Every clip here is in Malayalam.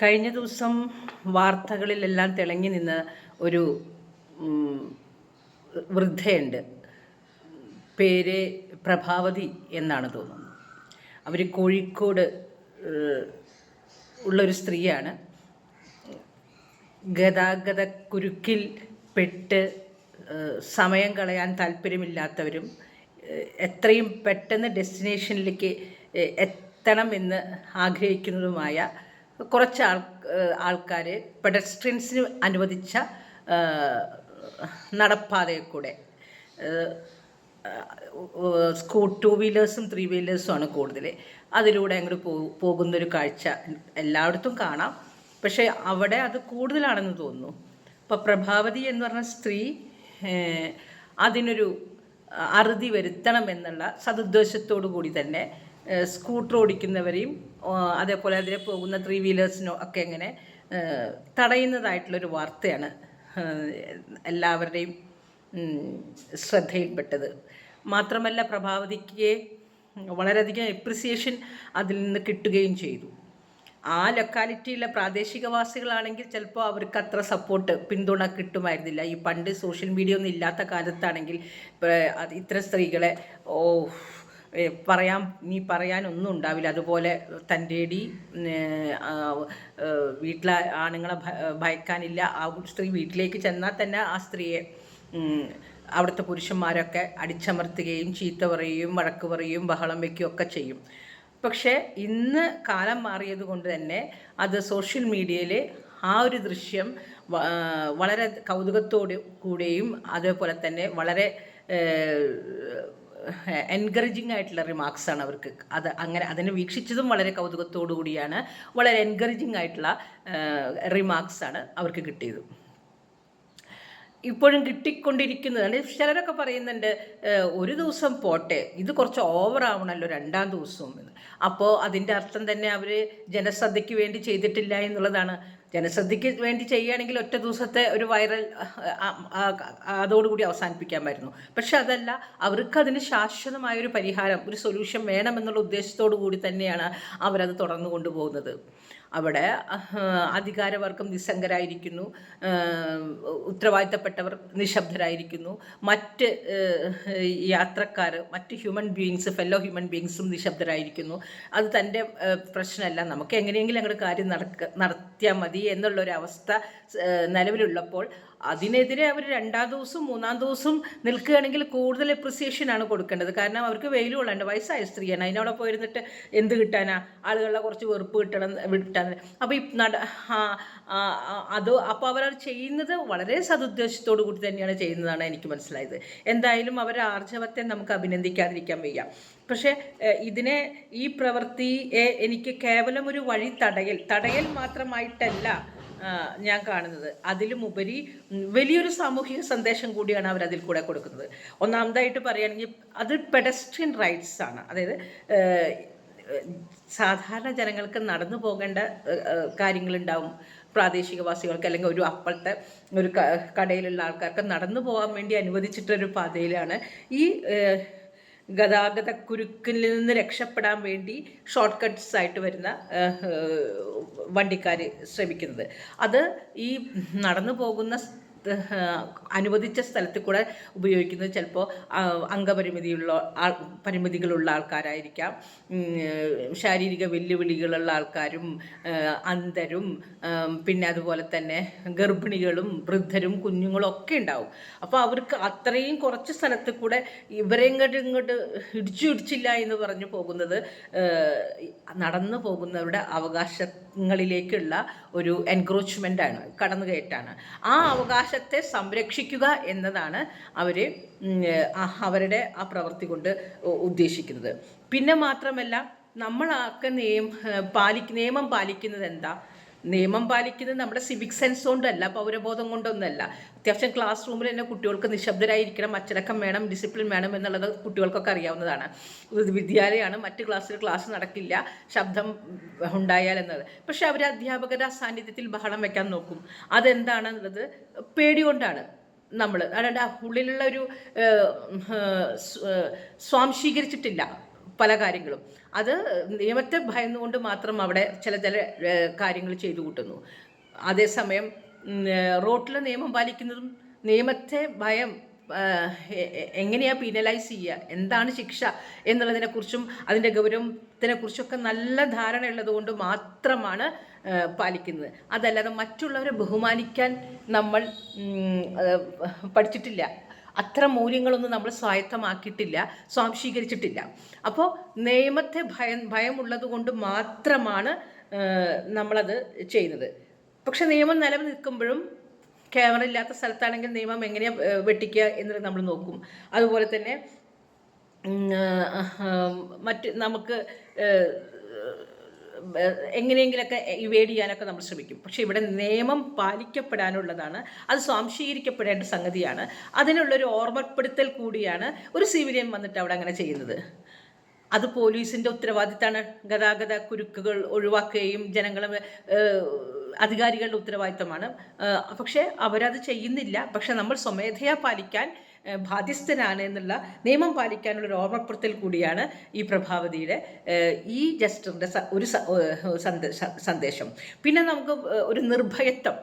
കഴിഞ്ഞ ദിവസം വാർത്തകളിലെല്ലാം തിളങ്ങി നിന്ന ഒരു വൃദ്ധയുണ്ട്. പേര് പ്രഭാവതി എന്നാണ് തോന്നുന്നത് അവർ കോഴിക്കോട് ഉള്ളൊരു സ്ത്രീയാണ്. ഗതാഗത കുരുക്കിൽ പെട്ട് സമയം കളയാൻ താല്പര്യമില്ലാത്തവരും എത്രയും പെട്ടെന്ന് ഡെസ്റ്റിനേഷനിലേക്ക് എത്തണം എത്തണമെന്ന് ആഗ്രഹിക്കുന്നതുമായ കുറച്ച് ആൾ ആൾക്കാർ പെഡസ്ട്രിയൻസിന് അനുവദിച്ച നടപ്പാതയിൽ കൂടെ സ്കൂ ടു വീലേഴ്സും ത്രീ വീലേഴ്സും ആണ് കൂടുതൽ അതിലൂടെ അങ്ങോട്ട് പോ പോകുന്നൊരു കാഴ്ച എല്ലായിടത്തും കാണാം. പക്ഷേ അവിടെ അത് കൂടുതലാണെന്ന് തോന്നുന്നു. ഇപ്പം പ്രഭാവതി എന്ന് പറഞ്ഞ സ്ത്രീ അതിനൊരു അറുതി വരുത്തണം എന്നുള്ള സതുദ്ദേശത്തോടു കൂടി തന്നെ സ്കൂട്ടർ ഓടിക്കുന്നവരെയും അതേപോലെ അതിലെ പോകുന്ന ത്രീ വീലേഴ്സിനോ ഒക്കെ ഇങ്ങനെ തടയുന്നതായിട്ടുള്ളൊരു വാർത്തയാണ് എല്ലാവരുടെയും ശ്രദ്ധയിൽപ്പെട്ടത്. മാത്രമല്ല പ്രഭാവതിക്ക് വളരെയധികം എപ്രിസിയേഷൻ അതിൽ നിന്ന് കിട്ടുകയും ചെയ്തു. ആ ലൊക്കാലിറ്റിയിലെ പ്രാദേശികവാസികളാണെങ്കിൽ ചിലപ്പോൾ അവർക്ക് അത്ര സപ്പോർട്ട് പിന്തുണ കിട്ടുമായിരുന്നില്ല. ഈ പണ്ട് സോഷ്യൽ മീഡിയ ഒന്നും ഇല്ലാത്ത കാലത്താണെങ്കിൽ ഇത്ര സ്ത്രീകളെ ഓ പറയാൻ നീ പറയാനൊന്നും ഉണ്ടാവില്ല. അതുപോലെ തന്റെ ഇടി വീട്ടിലെ ആണുങ്ങളെ ഭയക്കാനില്ല. ആ സ്ത്രീ വീട്ടിലേക്ക് ചെന്നാൽ തന്നെ ആ സ്ത്രീയെ അവിടുത്തെ പുരുഷന്മാരൊക്കെ അടിച്ചമർത്തുകയും ചീത്ത പറയുകയും വഴക്ക് പറയുകയും ബഹളം വയ്ക്കുകയും ഒക്കെ ചെയ്യും. പക്ഷേ ഇന്ന് കാലം മാറിയത് കൊണ്ട് തന്നെ അത് സോഷ്യൽ മീഡിയയിൽ ആ ഒരു ദൃശ്യം വളരെ കൗതുകത്തോടു കൂടെയും അതേപോലെ തന്നെ വളരെ എൻകറേജിങ് ആയിട്ടുള്ള റിമാർക്സ് ആണ് അവർക്ക്. അത് അങ്ങനെ അതിനെ വീക്ഷിച്ചതും വളരെ കൗതുകത്തോടു കൂടിയാണ് വളരെ എൻകറേജിങ് ആയിട്ടുള്ള റിമാർക്സ് ആണ് അവർക്ക് കിട്ടിയത്. ഇപ്പോഴും കിട്ടിക്കൊണ്ടിരിക്കുന്നത് അല്ലെങ്കിൽ ചിലരൊക്കെ പറയുന്നുണ്ട് ഒരു ദിവസം പോട്ടെ ഇത് കുറച്ച് ഓവർ ആവണമല്ലോ രണ്ടാം ദിവസവും എന്ന്. അപ്പോൾ അതിന്റെ അർത്ഥം തന്നെ അവർ ജനശ്രദ്ധയ്ക്ക് വേണ്ടി ചെയ്തിട്ടില്ല എന്നുള്ളതാണ്. ജനശ്രദ്ധയ്ക്ക് വേണ്ടി ചെയ്യുകയാണെങ്കിൽ ഒറ്റ ദിവസത്തെ ഒരു വൈറൽ അതോടുകൂടി അവസാനിപ്പിക്കാമായിരുന്നു. പക്ഷെ അതല്ല അവർക്ക് അതിന് ശാശ്വതമായൊരു പരിഹാരം ഒരു സൊല്യൂഷൻ വേണമെന്നുള്ള ഉദ്ദേശത്തോടു കൂടി തന്നെയാണ് അവരത് തുടർന്നു കൊണ്ടുപോകുന്നത്. അവിടെ അധികാരവർഗം നിസ്സംഗരായിരിക്കുന്നു ഉത്തരവാദിത്തപ്പെട്ടവർ നിശബ്ദരായിരിക്കുന്നു. മറ്റ് യാത്രക്കാർ മറ്റ് ഹ്യൂമൻ ബീയിങ്സ് ഫെല്ലോ ഹ്യൂമൻ ബീയിങ്സും നിശബ്ദരായിരിക്കുന്നു. അത് തന്റെ പ്രശ്നമല്ല. നമുക്ക് എങ്ങനെയെങ്കിലും അങ്ങോട്ട് കാര്യം നടക്ക നടത്തിയാൽ മതി എന്നുള്ളൊരു അവസ്ഥ നിലവിലുള്ളപ്പോൾ അതിനെതിരെ അവർ രണ്ടാം ദിവസവും മൂന്നാം ദിവസവും നിൽക്കുകയാണെങ്കിൽ കൂടുതൽ ആണ് കൊടുക്കേണ്ടത്. കാരണം അവർക്ക് വെയിൽ കൊള്ളണ്ട വയസ്സായ സ്ത്രീയാണ്. അതിനവിടെ പോയിരുന്നിട്ട് എന്ത് കിട്ടാനാ? ആളുകളെ കുറച്ച് വെറുപ്പ് കിട്ടണം കിട്ടാൻ അപ്പോൾ ഈ നട അത് അപ്പോൾ അവരത് ചെയ്യുന്നത് വളരെ സതുദ്ദേശത്തോടു കൂടി തന്നെയാണ് ചെയ്യുന്നതാണ് എനിക്ക് മനസ്സിലായത്. എന്തായാലും അവരുടെ ആർജവത്തെ നമുക്ക് അഭിനന്ദിക്കാതിരിക്കാൻ വയ്യ. പക്ഷേ ഇതിനെ ഈ പ്രവൃത്തിയെ എനിക്ക് കേവലം ഒരു വഴി തടയൽ തടയൽ മാത്രമായിട്ടല്ല ഞാൻ കാണുന്നത്. അതിലുമുപരി വലിയൊരു സാമൂഹിക സന്ദേശം കൂടിയാണ് അവർ അതിൽ കൂടെ കൊടുക്കുന്നത്. ഒന്നാമതായിട്ട് പറയുകയാണെങ്കിൽ അത് പെഡസ്ട്രിയൻ റൈറ്റ്സ് ആണ്. അതായത് സാധാരണ ജനങ്ങൾക്ക് നടന്നു പോകേണ്ട കാര്യങ്ങളുണ്ടാവും. പ്രാദേശികവാസികൾക്ക് അല്ലെങ്കിൽ ഒരു അപ്പോഴത്തെ ഒരു കടയിലുള്ള ആൾക്കാർക്ക് നടന്നു പോകാൻ വേണ്ടി അനുവദിച്ചിട്ടൊരു പാതയിലാണ് ഈ ഗതാഗത കുരുക്കിൽ നിന്ന് രക്ഷപ്പെടാൻ വേണ്ടി ഷോർട്ട് കട്ട്സ് ആയിട്ട് വരുന്ന വണ്ടിക്കാർ ശ്രമിക്കുന്നത്. അത് ഈ നടന്നു പോകുന്ന അനുവദിച്ച സ്ഥലത്ത് കൂടെ ഉപയോഗിക്കുന്നത് ചിലപ്പോൾ അംഗപരിമിതിയുള്ള ആൾ പരിമിതികളുള്ള ആൾക്കാരായിരിക്കാം. ശാരീരിക വെല്ലുവിളികളുള്ള ആൾക്കാരും അന്ധരും പിന്നെ അതുപോലെ തന്നെ ഗർഭിണികളും വൃദ്ധരും കുഞ്ഞുങ്ങളും ഒക്കെ ഉണ്ടാവും. അപ്പോൾ അവർക്ക് അത്രയും കുറച്ച് സ്ഥലത്ത് കൂടെ ഇവരെ ഇങ്ങോട്ട് ഇടിച്ചു ഇടിച്ചില്ല എന്ന് പറഞ്ഞു പോകുന്നത് നടന്നു പോകുന്നവരുടെ അവകാശങ്ങളിലേക്കുള്ള ഒരു എൻക്രോച്ച്മെന്റ് ആണ് കടന്നുകയറ്റാണ്. ആ അവകാശത്തെ സംരക്ഷിക്കുക എന്നതാണ് അവർ അവരുടെ ആ പ്രവൃത്തി കൊണ്ട് ഉദ്ദേശിക്കുന്നത്. പിന്നെ മാത്രമല്ല നമ്മളൊക്കെ നിയം പാലിക്ക നിയമം പാലിക്കുന്നത് എന്താ? നിയമം പാലിക്കുന്നത് നമ്മുടെ സിവിക് സെൻസ് കൊണ്ടല്ല പൗരബോധം കൊണ്ടൊന്നല്ല. അത്യാവശ്യം ക്ലാസ് റൂമിൽ തന്നെ കുട്ടികൾക്ക് നിശബ്ദരായിരിക്കണം അച്ചടക്കം വേണം ഡിസിപ്ലിൻ വേണം എന്നുള്ളത് കുട്ടികൾക്കൊക്കെ അറിയാവുന്നതാണ്. വിദ്യാലയമാണ് മറ്റ് ക്ലാസ്സിൽ ക്ലാസ് നടക്കില്ല ശബ്ദം ഉണ്ടായാൽ എന്നത്. പക്ഷെ അവർ അധ്യാപകരുടെ സാന്നിധ്യത്തിൽ ബഹളം വെക്കാൻ നോക്കും. അതെന്താണെന്നുള്ളത് പേടി കൊണ്ടാണ് നമ്മൾ അതായത് ഉള്ളിലുള്ള ഒരു സ്വാംശീകരിച്ചിട്ടില്ല പല കാര്യങ്ങളും. അത് നിയമത്തെ ഭയന്നുകൊണ്ട് മാത്രം അവിടെ ചില ചില കാര്യങ്ങൾ ചെയ്തു കൂട്ടുന്നു. അതേസമയം റോട്ടിലെ നിയമം പാലിക്കുന്നതും നിയമത്തെ ഭയം ആഹ്, എ- എ- എങ്ങനെയാ പീനലൈസ് ചെയ്യുക? എന്താണ് ശിക്ഷ എന്നുള്ളതിനെക്കുറിച്ചും അതിന്റെ ഗൗരവത്തിനെക്കുറിച്ചൊക്കെ നല്ല ധാരണ ഉള്ളതുകൊണ്ട് മാത്രമാണ് പാലിക്കുന്നത്. അതല്ലാതെ മറ്റുള്ളവരെ ബഹുമാനിക്കാൻ നമ്മൾ പഠിച്ചിട്ടില്ല. അത്ര മൂല്യങ്ങളൊന്നും നമ്മൾ സ്വായത്തമാക്കിയിട്ടില്ല സ്വാംശീകരിച്ചിട്ടില്ല. അപ്പോൾ നിയമത്തെ ഭയം ഭയമുള്ളത് കൊണ്ട് മാത്രമാണ് നമ്മളത് ചെയ്യുന്നത്. പക്ഷെ നിയമം നിലനിൽക്കുമ്പോഴും ക്യാമറ ഇല്ലാത്ത സ്ഥലത്താണെങ്കിൽ നിയമം എങ്ങനെയാണ് വെട്ടിക്കുക എന്നുള്ളത് നമ്മൾ നോക്കും. അതുപോലെ തന്നെ മറ്റ് നമുക്ക് എങ്ങനെയെങ്കിലൊക്കെ ഇവേഡ് ചെയ്യാനൊക്കെ നമ്മൾ ശ്രമിക്കും. പക്ഷേ ഇവിടെ നിയമം പാലിക്കപ്പെടാനുള്ളതാണ്. അത് സ്വാംശീകരിക്കപ്പെടേണ്ട സംഗതിയാണ്. അതിനുള്ളൊരു ഓർമ്മപ്പെടുത്തൽ കൂടിയാണ് ഒരു സിവിലിയൻ വന്നിട്ട് അവിടെ അങ്ങനെ ചെയ്യുന്നത്. അത് പോലീസിന്റെ ഉത്തരവാദിത്തമാണ് ഗതാഗത കുരുക്കുകൾ ഒഴിവാക്കുകയും ജനങ്ങളെ അധികാരികളുടെ ഉത്തരവാദിത്തമാണ്. പക്ഷെ അവരത് ചെയ്യുന്നില്ല. പക്ഷെ നമ്മൾ സ്വമേധയാ പാലിക്കാൻ ബാധ്യസ്ഥനാണ് എന്നുള്ള നിയമം പാലിക്കാനുള്ള ഒരു ഓർമ്മപ്പെടുത്തൽ കൂടിയാണ് ഈ പ്രഭാവതിയുടെ ഈ ജസ്റ്ററിന്റെ ഒരു സന്ദേശ- പിന്നെ നമുക്ക് ഒരു നിർഭയത്വം.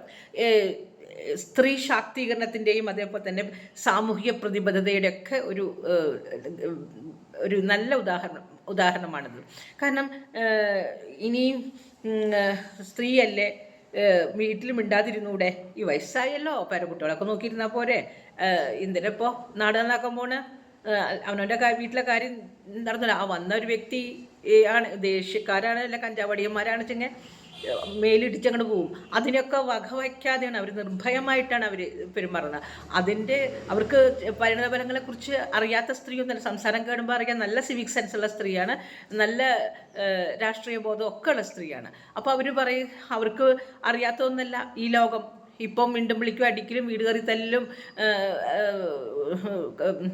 സ്ത്രീ ശാക്തീകരണത്തിന്റെയും അതേപോലെ തന്നെ സാമൂഹിക പ്രതിബദ്ധതയുടെ ഒക്കെ ഒരു ഒരു നല്ല ഉദാഹരണം ഉദാഹരണമാണിത്. കാരണം ഇനിയും സ്ത്രീയല്ലേ വീട്ടിൽ മിണ്ടാതിരുന്നൂടെ? ഈ വയസ്സായല്ലോ പേരക്കുട്ടികളൊക്കെ നോക്കിയിരുന്നാൽ പോരെ. എന്തിനിപ്പോൾ നാട് നന്നാക്കാൻ പോണ്? അവനവന്റെ വീട്ടിലെ കാര്യം നടന്നില്ല. ആ വന്ന ഒരു വ്യക്തി ആണ് ദേഷ്യക്കാരാണ് അല്ല കഞ്ചാവടിയന്മാരാണ് വെച്ചെങ്കിൽ മേലിടിച്ചങ്ങോട്ട് പോവും. അതിനൊക്കെ വകവയ്ക്കാതെയാണ് അവർ നിർഭയമായിട്ടാണ് അവർ പെരുമാറുന്നത്. അതിന്റെ അവർക്ക് പരിണതഫലങ്ങളെക്കുറിച്ച് അറിയാത്ത സ്ത്രീയൊന്നുമല്ല സംസാരം കേടുമ്പോൾ അറിയാൻ നല്ല സിവിക് സെൻസ് ഉള്ള സ്ത്രീയാണ്. നല്ല രാഷ്ട്രീയ ബോധം ഒക്കെ ഉള്ള സ്ത്രീയാണ്. അപ്പോൾ അവർ പറയും അവർക്ക് അറിയാത്തതൊന്നല്ല ഈ ലോകം. ഇപ്പം വീണ്ടും വിളിക്കും അടിക്കലും വീട് കയറി തല്ലും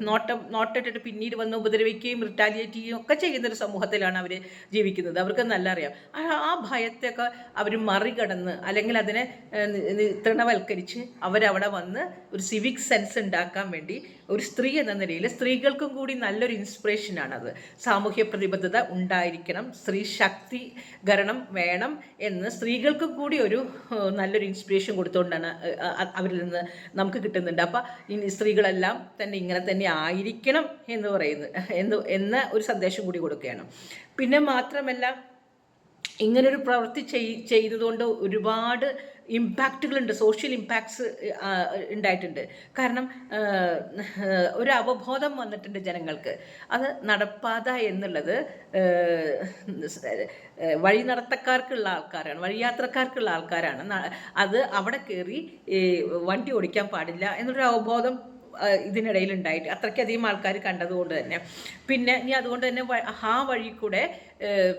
നോട്ടം നോട്ടിട്ടിട്ട് പിന്നീട് വന്ന് ഉപദ്രവിക്കുകയും റിട്ടാലിയേറ്റ് ചെയ്യുകയും ഒക്കെ ചെയ്യുന്നൊരു സമൂഹത്തിലാണ് അവർ ജീവിക്കുന്നത്. അവർക്ക് നല്ല അറിയാം ആ ഭയത്തെയൊക്കെ അവർ മറികടന്ന് അല്ലെങ്കിൽ അതിനെ തൃണവൽക്കരിച്ച് അവരവിടെ വന്ന് ഒരു സിവിക് സെൻസ് ഉണ്ടാക്കാൻ വേണ്ടി ഒരു സ്ത്രീ എന്ന നിലയിൽ സ്ത്രീകൾക്കും കൂടി നല്ലൊരു ഇൻസ്പിറേഷനാണത് സാമൂഹ്യ പ്രതിബദ്ധത ഉണ്ടായിരിക്കണം സ്ത്രീ ശാക്തീകരണം വേണം എന്ന് സ്ത്രീകൾക്കും കൂടി ഒരു നല്ലൊരു ഇൻസ്പിറേഷൻ കൊടുത്തുകൊണ്ടാണ് അവരിൽ നിന്ന് നമുക്ക് കിട്ടുന്നുണ്ട്. അപ്പോൾ ഇനി സ്ത്രീകളെല്ലാം തന്നെ ഇങ്ങനെ തന്നെ ആയിരിക്കണം എന്ന് പറയുന്നു എന്ന് എന്ന ഒരു സന്ദേശം കൂടി കൊടുക്കുകയാണ്. പിന്നെ മാത്രമല്ല ഇങ്ങനൊരു പ്രവൃത്തി ചെയ് ചെയ്തതുകൊണ്ട് ഒരുപാട് ഇമ്പാക്റ്റുകളുണ്ട് സോഷ്യൽ ഇമ്പാക്ട്സ് ഉണ്ടായിട്ടുണ്ട്. കാരണം ഒരു അവബോധം വന്നിട്ടുണ്ട് ജനങ്ങൾക്ക്. അത് നടപ്പാത എന്നുള്ളത് വഴി നടത്തക്കാർക്കുള്ള ആൾക്കാരാണ് വഴിയാത്രക്കാർക്കുള്ള ആൾക്കാരാണ്. അത് അവിടെ കയറി വണ്ടി ഓടിക്കാൻ പാടില്ല എന്നൊരു അവബോധം ഇതിനിടയിൽ ഉണ്ടായിട്ട് അത്രയ്ക്കധികം ആൾക്കാർ കണ്ടതുകൊണ്ട് തന്നെ. പിന്നെ ഇനി അതുകൊണ്ട് തന്നെ ആ വഴി കൂടെ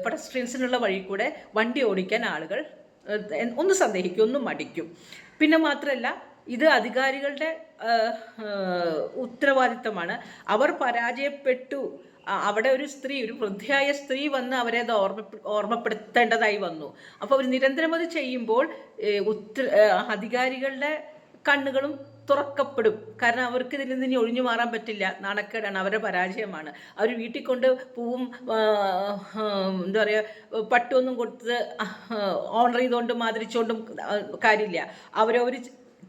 പെഡസ്ട്രിയൻസിനുള്ള വഴി കൂടെ വണ്ടി ഓടിക്കാൻ ആളുകൾ ഒന്ന് സന്ദേഹിക്കും ഒന്ന് മടിക്കും. പിന്നെ മാത്രമല്ല ഇത് അധികാരികളുടെ ഉത്തരവാദിത്തമാണ്. അവർ പരാജയപ്പെട്ടു. അവിടെ ഒരു സ്ത്രീ ഒരു വൃദ്ധയായ സ്ത്രീ വന്ന് അവരെ അത് ഓർമ്മ ഓർമ്മപ്പെടുത്തേണ്ടതായി വന്നു. അപ്പോൾ അവർ നിരന്തരം അത് ചെയ്യുമ്പോൾ ഉത്തര അധികാരികളുടെ കണ്ണുകളും തുറക്കപ്പെടും. കാരണം അവർക്ക് ഇതിൽ നിന്ന് ഒഴിഞ്ഞു മാറാൻ പറ്റില്ല. നാണക്കേടാണ്. അവരുടെ പരാജയമാണ്. അവർ വീട്ടിൽ കൊണ്ട് പൂവും എന്താ പറയുക പട്ടുമൊന്നും കൊടുത്ത് ഓണർ ചെയ്തുകൊണ്ടും മാതിരിച്ചുകൊണ്ടും ആ, കാര്യമില്ല. അവരവർ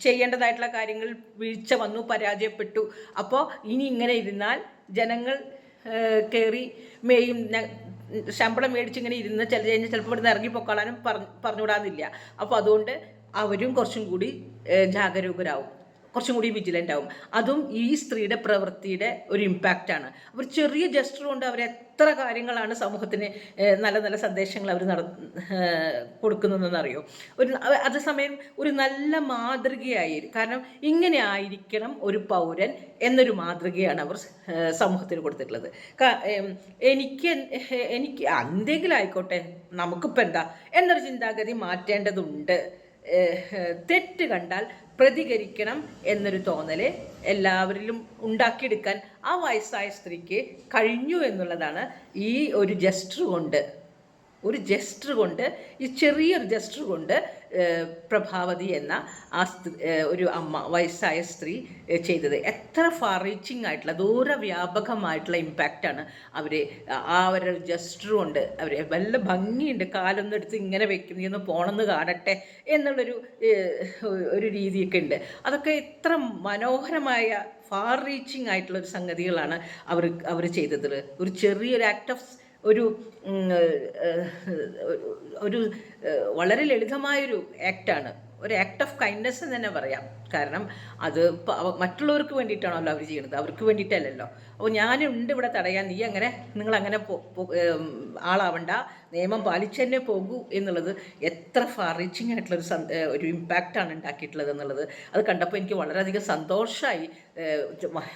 ചെയ്യേണ്ടതായിട്ടുള്ള കാര്യങ്ങൾ വീഴ്ച വന്നു പരാജയപ്പെട്ടു. അപ്പോൾ ഇനി ഇങ്ങനെ ഇരുന്നാൽ ജനങ്ങൾ കയറി മേയും. ശമ്പളം മേടിച്ച് ഇങ്ങനെ ഇരുന്ന് ചില കഴിഞ്ഞ് ചിലപ്പോൾ ഇവിടുന്ന് ഇറങ്ങി പൊക്കളാനും പറഞ്ഞു പറഞ്ഞുവിടാന്നില്ല അപ്പോൾ അതുകൊണ്ട് അവരും കുറച്ചും കൂടി ജാഗരൂകരാകും കുറച്ചും കൂടി വിജിലന്റ് ആവും. അതും ഈ സ്ത്രീയുടെ പ്രവൃത്തിയുടെ ഒരു ഇമ്പാക്റ്റാണ് അവർ ചെറിയ ജസ്റ്റർ കൊണ്ട് അവർ എത്ര കാര്യങ്ങളാണ് സമൂഹത്തിന് നല്ല നല്ല സന്ദേശങ്ങൾ അവർ നട കൊടുക്കുന്നതെന്നറിയോ? ഒരു അതേസമയം ഒരു നല്ല മാതൃകയായി കാരണം ഇങ്ങനെ ആയിരിക്കണം ഒരു പൗരൻ എന്നൊരു മാതൃകയാണ് അവർ സമൂഹത്തിന് കൊടുത്തിട്ടുള്ളത്. എനിക്ക് എനിക്ക് എന്തെങ്കിലും ആയിക്കോട്ടെ നമുക്കിപ്പോൾ എന്താ? എന്നൊരു ചിന്താഗതി മാറ്റേണ്ടതുണ്ട്. തെറ്റ് കണ്ടാൽ പ്രതികരിക്കണം എന്നൊരു തോന്നൽ എല്ലാവരിലും ഉണ്ടാക്കിയെടുക്കാൻ ആ വയസ്സായ സ്ത്രീക്ക് കഴിഞ്ഞു എന്നുള്ളതാണ് ഈ ഒരു ജസ്റ്റർ കൊണ്ട് ഒരു ജസ്റ്റർ കൊണ്ട് ഈ ചെറിയൊരു ജസ്റ്റർ കൊണ്ട് പ്രഭാവതി എന്ന ആ ഒരു അമ്മ വയസ്സായ സ്ത്രീ ചെയ്തത്. എത്ര ഫാർ റീച്ചിങ് ആയിട്ടുള്ള ദൂരവ്യാപകമായിട്ടുള്ള ഇമ്പാക്റ്റാണ് അവർ ആ ഒരു ജസ്റ്റർ കൊണ്ട് അവർ വല്ല ഭംഗിയുണ്ട് കാലൊന്നും എടുത്ത് ഇങ്ങനെ വെക്കും നീ ഒന്ന് പോണെന്ന് കാണട്ടെ എന്നുള്ളൊരു ഒരു രീതിയൊക്കെ ഉണ്ട്. അതൊക്കെ എത്ര മനോഹരമായ ഫാർ റീച്ചിങ് ആയിട്ടുള്ള ഒരു സംഗതികളാണ് അവർ അവർ ചെയ്തത് ഒരു ചെറിയൊരു ആക്ട് ഓഫ് ഒരു ഒരു വളരെ ലളിതമായൊരു ആക്റ്റാണ് ഒരു ആക്ട് ഓഫ് കൈൻഡ്നെസ് എന്ന് തന്നെ പറയാം. കാരണം അത് മറ്റുള്ളവർക്ക് വേണ്ടിയിട്ടാണല്ലോ അവർ ചെയ്യുന്നത്. അവർക്ക് വേണ്ടിയിട്ടല്ലല്ലോ. അപ്പോൾ ഞാനുണ്ട് ഇവിടെ തടയാൻ. നീ അങ്ങനെ നിങ്ങൾ അങ്ങനെ ആളാവണ്ട. നിയമം പാലിച്ചു തന്നെ പോകൂ എന്നുള്ളത് എത്ര ഫാർ റീച്ചിങ് ആയിട്ടുള്ളൊരു ഒരു ഇമ്പാക്റ്റാണ് ഉണ്ടാക്കിയിട്ടുള്ളത് എന്നുള്ളത്. അത് കണ്ടപ്പോൾ എനിക്ക് വളരെയധികം സന്തോഷമായി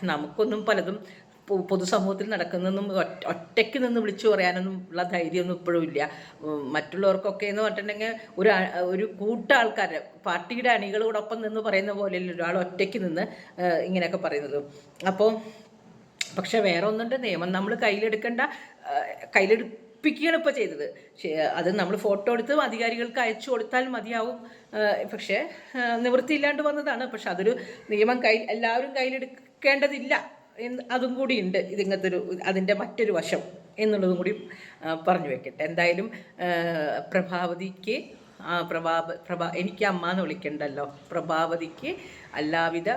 നമുക്കൊന്നും പലതും പൊതുസമൂഹത്തിൽ നടക്കുന്നതൊന്നും ഒറ്റ- ഒറ്റയ്ക്ക് നിന്ന് വിളിച്ചു പറയാനൊന്നും ഉള്ള ധൈര്യമൊന്നും ഇപ്പോഴും ഇല്ല. മറ്റുള്ളവർക്കൊക്കെ എന്ന് പറഞ്ഞിട്ടുണ്ടെങ്കിൽ ഒരു ഒരു കൂട്ട ആൾക്കാരെ പാർട്ടിയുടെ അണികളോടൊപ്പം നിന്ന് പറയുന്ന പോലെയല്ല ഒരാൾ ഒറ്റയ്ക്ക് നിന്ന് ഇങ്ങനെയൊക്കെ പറയുന്നത്. അപ്പോൾ പക്ഷെ വേറെ ഒന്നുണ്ട് നിയമം നമ്മൾ കയ്യിലെടുക്കേണ്ട കയ്യിലെടുപ്പിക്കുകയാണ് ഇപ്പോൾ ചെയ്തത്. അത് നമ്മൾ ഫോട്ടോ എടുത്ത് അധികാരികൾക്ക് അയച്ചു കൊടുത്താൽ മതിയാവും. പക്ഷേ നിവൃത്തിയില്ലാണ്ട് വന്നതാണ്. പക്ഷെ അതൊരു നിയമം കൈ എല്ലാവരും കയ്യിലെടുക്കേണ്ടതില്ല. അതും കൂടി ഉണ്ട്. ഇതിങ്ങനത്തെ ഒരു അതിന്റെ മറ്റൊരു വശം എന്നുള്ളതും കൂടി പറഞ്ഞു വെക്കട്ടെ. എന്തായാലും പ്രഭാവതിക്ക് പ്രഭാവ പ്രഭാ എനിക്ക് അമ്മ എന്ന് വിളിക്കണ്ടല്ലോ. പ്രഭാവതിക്ക് എല്ലാവിധ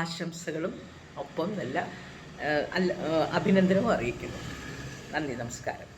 ആശംസകളും ഒപ്പം നല്ല അഭിനന്ദനവും അറിയിക്കുന്നു. നന്ദി നമസ്കാരം.